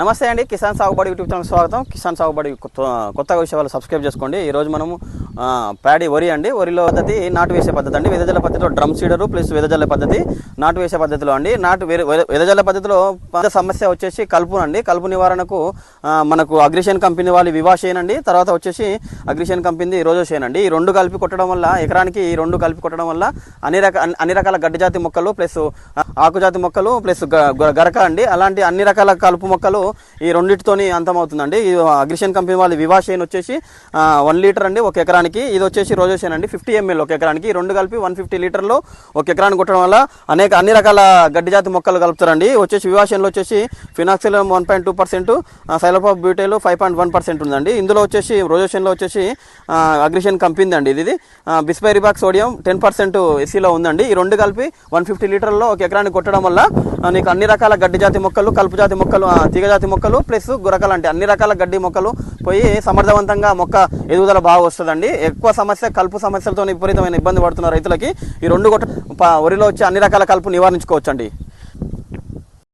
నమస్తే అండి కిసాన్ సాగుబడి యూట్యూబ్ ఛానల్ స్వాగతం. కిసాన్ సాగుబడి కొత్త కొత్తగా విషయాలు సబ్స్క్రైబ్ చేసుకోండి. ఈరోజు మనము ప్యాడీ వరి అండి. వరిలో పద్ధతి నాటు వేసే పద్ధతి అండి. వెదజల్ల పద్ధతిలో డ్రమ్ సీడరు ప్లస్ వెదజల్ల పద్ధతి నాటు వేసే పద్ధతిలో అండి. నాటు వె- వెదజల్ల పద్ధతిలో పెద్ద సమస్య వచ్చేసి కలుపు అండి. కలుపు నివారణకు మనకు అగ్రిషన్ కంపెనీ వాళ్ళు వివాషేన్ అండి తర్వాత వచ్చేసి అగ్రిషన్ కంపెనీ రోజు అండి ఈ రెండు కలిపి కొట్టడం వల్ల ఎకరానికి ఈ రెండు కలిపి కొట్టడం వల్ల అన్ని రకాల అన్ని రకాల గడ్డి జాతి మొక్కలు ప్లస్ ఆకుజాతి మొక్కలు ప్లస్ గ- గ- గరక అండి. అలాంటి అన్ని రకాల కలుపు మొక్కలు ఈ రెండింటితోని అంతమవుతుందండి. ఈ అగ్రిషన్ కంపెనీ వాళ్ళు వివాషేన్ వచ్చేసి వన్ లీటర్ అండి. ఒక ఎకరానికి ఇది వచ్చేసి రోజోషేన్ అండి ఫిఫ్టీ ఎంఎల్ ఒక ఎకరానికి రెండు కలిపి వన్ ఫిఫ్టీ లీటర్లు ఒక ఎకరానికి కొట్టడం వల్ల అనేక అన్ని రకాల గడ్డి జాతి మొక్కలు కలుపుతారండి. వచ్చేసి వివాషన్లో వచ్చేసి ఫినాక్సిల్ one point two percent cyhalofop butyl five point one percent ఉందండి. ఇందులో వచ్చేసి రోజోషన్లో వచ్చేసి అగ్రిషన్ కంపెనీ అండి ఇది బిస్పైరిబాక్ సోడియం టెన్ పర్సెంట్ ఎస్సీలో ఉందండి. ఈ రెండు కలిపి వన్ ఫిఫ్టీ లీటర్లో ఒక ఎకరానికి కొట్టడం వల్ల నీకు అన్ని రకాల గడ్డి జాతి మొక్కలు కలుపు జాతి మొక్కలు తీగజాతి తీగ జాతి మొక్కలు ప్లస్ గురకలు అంటే అన్ని రకాల గడ్డి మొక్కలు పోయి సమర్థవంతంగా మొక్క ఎదుగుదల బాగా వస్తుందండి. ఎక్కువ సమస్య కలుపు సమస్యలతో విపరీతమైన ఇబ్బంది పడుతున్న రైతులకి ఈ రెండు గొట్ట ప- వరిలో వచ్చే అన్ని రకాల కలుపు నివారించుకోవచ్చండి.